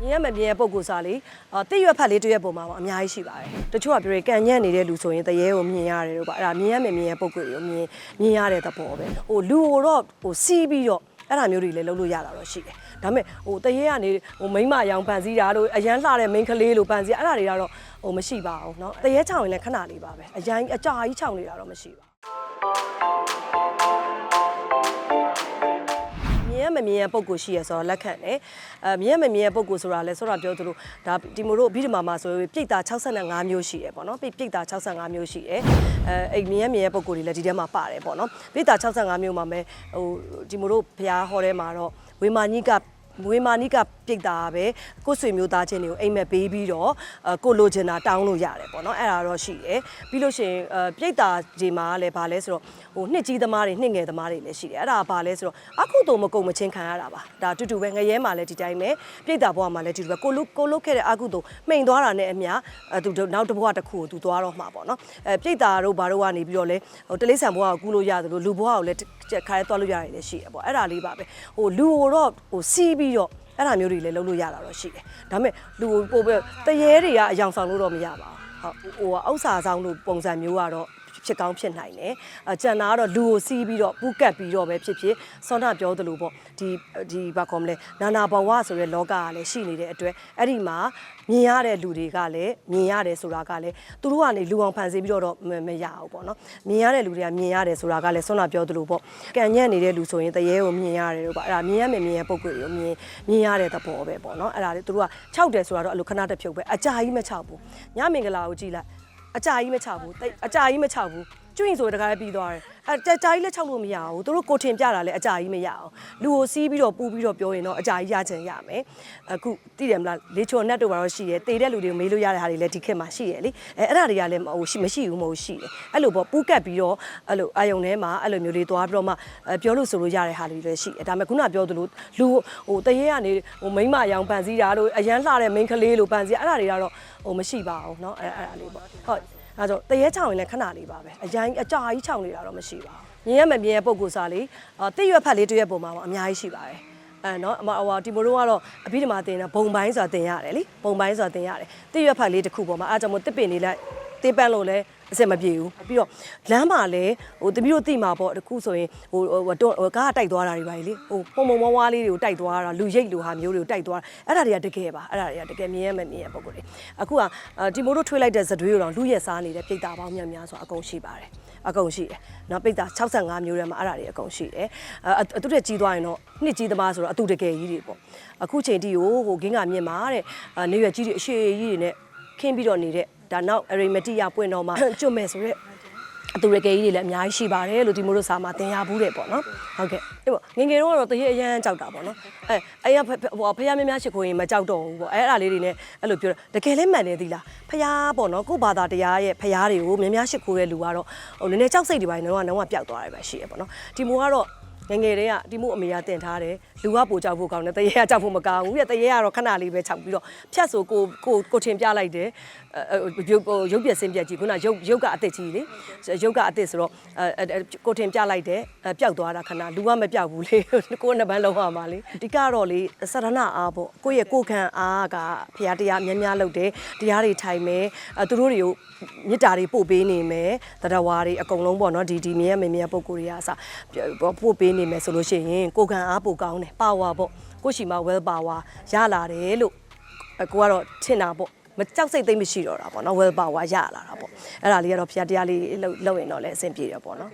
မြင်ရမမြင်ရပုံကိုစားလေအာတိရွက်ဖက်လေးတစ်ရွက်ပုံမှာပေါ့အများကြီးရှိပါတယ်တချို့ကပြောရကန်ညံ့နေတဲ့လူဆိုရင်တရေကိုမြင်ရတယ်လို့ပါအဲ့ဒါမြင်ရမမြင်ရပုံကိုကိုမြင်မြင်ရတဲ့သဘောပဲဟိုလူကိုတော့ဟိုစီးပြီးတော့အဲ့ဒါမျိုးတွေလည်းလုပ်လို့ရတာတော့ရှိတယ်ဒါပေမဲ့ဟိုတရေကနေဟိုမိမရောင်ပန်စည်းတာတို့အရန်လှတဲ့မိန်းကလေးလိုပန်စည်းအဲ့ဒါတွေကတော့ဟိုမရှိပါဘူးเนาะတရေချောင်ရင်လည်းခဏလေးပါပဲအရန်အကြာကြီးချောင်နေတာတော့မရှိပါဘူး မြင်ရမမြင်ရပုံကိုရှိရဆိုတော့လက်ခံတယ်အဲမြင်ရမမြင်ရပုံကိုဆိုတာလဲဆိုတော့ပြောသလိုဒါဒီမို့လို့အဘိဓမ္မာမှာဆိုရင်ပြိတ္တာ65မျိုးရှိတယ်ပေါ့နော်ပြိပြိတ္တာ65မျိုးရှိတယ်အဲအဲ့မြင်ရမြင်ရပုံကိုတွေလည်းဒီထဲမှာပါတယ်ပေါ့နော်ပြိတ္တာ65မျိုးမှာပဲဟိုဒီမို့လို့ဘုရားဟောထဲမှာတော့ဝေမာနိကဝေမာနိကပြိတ္တာပဲကိုယ်ဆွေမျိုးသားချင်းတွေကိုအိမ်မက်ပေးပြီးတော့အဲကိုလိုချင်တာတောင်းလို့ရတယ်ပေါ့နော်အဲ့ဒါတော့ရှိတယ်ပြီးလို့ရှိရင်အဲပြိတ္တာဒီမှာလည်းဗာလဲဆိုတော့ဟိုနှစ်ကြီးသမားတွေနှစ်ငယ်သမားတွေလည်းရှိတယ်အဲ့ဒါဗာလဲဆိုတော့အခုတော့မကုန်မချင်းခံရတာပါဒါအတူတူပဲငရဲမှာလည်းဒီတိုင်းပဲပြိတ္တာဘဝမှာလည်းဒီလိုပဲကိုလုကိုလုခဲ့တဲ့အခုတော့မှိန်သွားတာနဲ့အမျှအဲသူနောက်တစ်ဘဝတစ်ခုကိုသူသွားတော့မှာပေါ့နော်အဲပြိတ္တာတို့ဘာတို့ကနေပြီးတော့လဲဟိုတလိษံဘဝကိုကူးလို့ရတယ်လို့လူဘဝကိုလည်းခါရဲသွားလို့ရတယ်လည်းရှိတယ်ပေါ့အဲ့ဒါလေးပါပဲဟိုလူကိုတော့ဟိုစီးပြီးတော့ အဲ့ဒါမျိုးတွေလည်းလုပ်လို့ရတာတော့ရှိတယ်ဒါပေမဲ့လူကိုပို့ပဲတရေတွေကအယောင်ဆောင်လို့တော့မရပါဘူးဟုတ်ဟိုဥစ္စာဆောင်လို့ပုံစံမျိုးကတော့ ဖြစ်ကောင်းဖြစ်နိုင်တယ်အကျန်တာကတော့လူကိုစီးပြီးတော့ပူးကတ်ပြီးတော့ပဲဖြစ်ဖြစ်စောနာပြောသလိုပေါ့ဒီဒီဘာကောမလဲနာနာဘဝဆိုတဲ့လောကကလည်းရှိနေတဲ့အတွက်အဲ့ဒီမှာမြင်ရတဲ့လူတွေကလည်းမြင်ရတယ်ဆိုတာကလည်းသူတို့ကနေလူအောင်ဖန်ဆင်းပြီးတော့တော့မမရဘူးပေါ့နော်မြင်ရတဲ့လူတွေကမြင်ရတယ်ဆိုတာကလည်းစောနာပြောသလိုပေါ့ကံညံ့နေတဲ့လူဆိုရင်တရေကိုမြင်ရတယ်လို့ပေါ့အဲ့ဒါမြင်ရမယ်မြင်ရပုံကိုယ်ကိုမြင်မြင်ရတဲ့သဘောပဲပေါ့နော်အဲ့ဒါလေသူတို့က6တယ်ဆိုတာတော့အဲ့လိုခဏတစ်ဖြုတ်ပဲအကြာကြီးမ6ဘူးညမင်္ဂလာကိုကြည့်လိုက် အကြာကြီးမချဘူးတိတ်အကြာကြီးမချဘူး ကျွင့်ဆိုတကားလည်းပြီးသွားတယ်အဲကြာကြာကြီးလည်းချောက်လို့မရဘူးသူတို့ကိုထင်ပြတာလည်းအကြာကြီးမရအောင်လူကိုစီးပြီးတော့ပူပြီးတော့ပြောရင်တော့အကြာကြီးရချင်ရမယ်အခုသိတယ်မလားလေချော်နက်တို့ဘာလို့ရှိရဲတေတဲ့လူတွေကိုမေးလို့ရတဲ့ဟာတွေလည်းဒီခေတ်မှာရှိရဲလေအဲအဲ့ဒါတွေကလည်းဟိုရှိမရှိဘူးမဟုတ်ရှိတယ်အဲ့လိုပေါ့ပူးကတ်ပြီးတော့အဲ့လိုအာယုံထဲမှာအဲ့လိုမျိုးလေးသွားပြီးတော့မှအဲပြောလို့ဆိုလို့ရတဲ့ဟာတွေလည်းရှိတယ်ဒါပေမဲ့ခုနပြောသလိုလူဟိုတရေကနေဟိုမိမရောင်ပန်စည်းတာတို့အရန်လှတဲ့မိန်းကလေးလိုပန်စည်းအဲ့ဒါတွေကတော့ဟိုမရှိပါဘူးเนาะအဲ့အဲ့ဒါလေးပေါ့ဟုတ် ။ဒါကြောင့်တရေချောင်းရင်လည်းခဏလေးပါပဲ။အရင်အကြာကြီးချောင်းနေတာတော့မရှိပါဘူး။မြင်ရမမြင်ရပုံကိုစားလေးတိရွက်ဖက်လေးတရွက်ပုံမှာအများကြီးရှိပါတယ်။အဲနော်အမဟိုဒီမိုးတော့ကတော့အပြီးဒီမှာတင်တာဘုံပိုင်းဆိုတာတင်ရတယ်လीဘုံပိုင်းဆိုတာတင်ရတယ်တိရွက်ဖက်လေးတစ်ခုပေါ်မှာအဲကြောင့်မို့တစ်ပင်လေးလိုက် တေးပန်းလို့လဲအစင်မပြေဘူးပြီးတော့လမ်းမှာလဲဟိုတမီးတို့တိမှာပေါ့တခုဆိုရင်ဟိုဟိုတွန်းဟိုကားတိုက်သွားတာတွေပါလေဟိုပုံပုံမွားဝါးလေးတွေကိုတိုက်သွားတာလူရိတ်လူဟာမျိုးတွေကိုတိုက်သွားတာအဲ့ဒါတွေကတကယ်ပါအဲ့ဒါတွေကတကယ်မြင်ရမမြင်ရပုံကိုလေအခုကဒီမိုတို့ထွေးလိုက်တဲ့ဇတွေးကိုတော့လူရက်စားနေတဲ့ပြိတ္တာပေါင်းများများဆိုအကုန်ရှိပါတယ်အကုန်ရှိတယ်။နော်ပိတ်တာ65မျိုးထဲမှာအဲ့ဒါတွေအကုန်ရှိတယ်။အအတူတက်ကြီးသွားရင်တော့နှစ်ကြီးသမားဆိုတော့အတူတကယ်ကြီးတွေပေါ့။အခုချိန်ထိကိုဟိုဂင်းကမြင့်မှာတဲ့နေရွယ်ကြီးတွေအရှိကြီးတွေနဲ့ ခင်းပြီးတော့နေတဲ့ဒါနောက်အရိမတိရပွင့်တော့မှကျွတ်မယ်ဆိုရက်အတူရကယ်ကြီးတွေလည်းအများကြီးရှိပါတယ်လို့ဒီမိုတို့စာမှာသင်ရဘူးတယ်ပေါ့နော်ဟုတ်ကဲ့အေးပေါ့ငယ်ငယ်တော့ကတော့တရေအရန်ကြောက်တာပေါ့နော်အဲအဲ့ရဟိုဖះမများရှိခိုးရင်မကြောက်တော့ဘူးပေါ့အဲအဲ့ဒါလေးတွေနဲ့အဲ့လိုပြောတကယ်လည်းမှန်နေသီလားဖះပေါ့နော်ကို့ဘာသာတရားရဲ့ဖះတွေကိုများများရှိခိုးတဲ့လူကတော့ဟိုနည်းနည်းကြောက်စိတ်တွေပိုင်းတော့တော့ပျောက်သွားတယ်ပဲရှိရပေါ့နော်ဒီမိုကတော့ ငငယ်တည်းကဒီမို့အမေကတင်ထားတယ်လူကပိုကြောက်ဖို့ကောင်းတယ်တရေကကြောက်ဖို့မကောင်းဘူးပြတရေကတော့ခဏလေးပဲခြောက်ပြီးတော့ဖြတ်ဆိုကိုကိုကိုထင်ပြလိုက်တယ်ရုပ်ရုပ်ပြက်စင်းပြက်ကြီးခုနရုပ်ရုပ်ကအစ်စ်ကြီးလေရုပ်ကအစ်စ်ဆိုတော့ကိုထင်ပြလိုက်တယ်ပျောက်သွားတာခဏလူကမပျောက်ဘူးလေကိုနှစ်ပန်းလုံးရမှာလေဒီကတော့လေစရဏအားပေါ့ကိုယ့်ရဲ့ကိုယ်ခံအားကဖရာတရားများများလုပ်တယ်တရားတွေထိုင်မယ်သူတို့တွေကိုမေတ္တာတွေပို့ပေးနေမယ်တရားဝါတွေအကုန်လုံးပေါ့နော်ဒီဒီမြဲမြဲမြဲပုံကိုယ်တွေကအစပို့ပေးနေမယ်ဆိုလို့ရှိရင်ကိုယ်ခံအားပိုကောင်းတယ် power ပေါ့ကိုရှိမှာ well power ရလာတယ်လို့အကိုကတော့ထင်တာပေါ့မကြောက်စိတ်သိမ့်မရှိတော့တာပေါ့နော် well power ရလာတာပေါ့အဲ့ဒါလေးကတော့ဖျားတရားလေးလှုပ်လှုပ်ရင်တော့လည်းအဆင်ပြေတယ်ပေါ့နော်